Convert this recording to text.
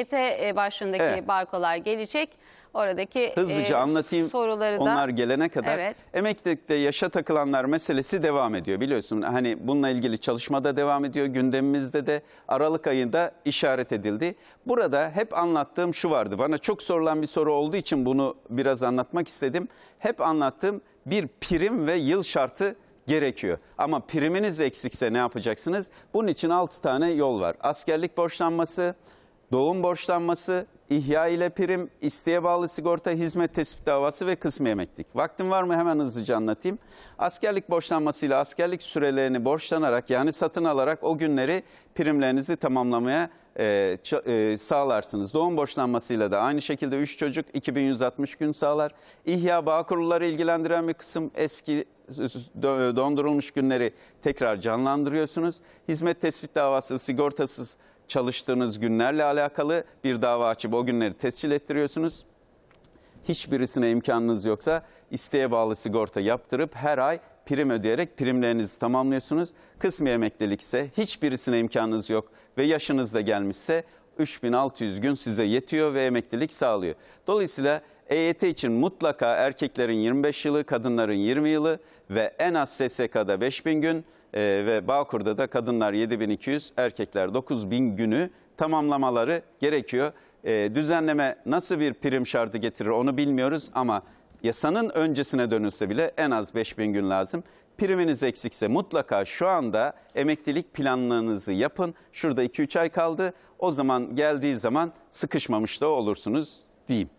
EYT e, başlığındaki Evet. barkolar gelecek. Oradaki Hızlıca e, anlatayım. soruları da Onlar gelene kadar Evet. emeklilikte yaşa takılanlar meselesi devam ediyor biliyorsun. Hani bununla ilgili çalışmada devam ediyor. Gündemimizde de Aralık ayında işaret edildi. Burada hep anlattığım şu vardı. Bana çok sorulan bir soru olduğu için bunu biraz anlatmak istedim. Hep anlattığım bir prim ve yıl şartı gerekiyor. Ama priminiz eksikse ne yapacaksınız? Bunun için 6 tane yol var. Askerlik borçlanması, doğum borçlanması, ihya ile prim, isteğe bağlı sigorta, hizmet tespit davası ve kısmi emeklilik. Vaktim var mı hemen hızlıca anlatayım. Askerlik borçlanmasıyla askerlik sürelerini borçlanarak yani satın alarak o günleri primlerinizi tamamlamaya e, e, sağlarsınız. Doğum borçlanmasıyla da aynı şekilde 3 çocuk 2160 gün sağlar. İhya bağ kurulları ilgilendiren bir kısım eski dondurulmuş günleri tekrar canlandırıyorsunuz. Hizmet tespit davası sigortasız çalıştığınız günlerle alakalı bir dava açıp o günleri tescil ettiriyorsunuz. Hiçbirisine imkanınız yoksa isteğe bağlı sigorta yaptırıp her ay prim ödeyerek primlerinizi tamamlıyorsunuz. Kısmi emeklilik ise hiçbirisine imkanınız yok ve yaşınız da gelmişse 3600 gün size yetiyor ve emeklilik sağlıyor. Dolayısıyla EYT için mutlaka erkeklerin 25 yılı, kadınların 20 yılı ve en az SSK'da 5000 gün e, ve Bağkur'da da kadınlar 7200, erkekler 9000 günü tamamlamaları gerekiyor. E, düzenleme nasıl bir prim şartı getirir onu bilmiyoruz ama yasanın öncesine dönülse bile en az 5000 gün lazım. Priminiz eksikse mutlaka şu anda emeklilik planlarınızı yapın. Şurada 2-3 ay kaldı. O zaman geldiği zaman sıkışmamış da olursunuz diyeyim.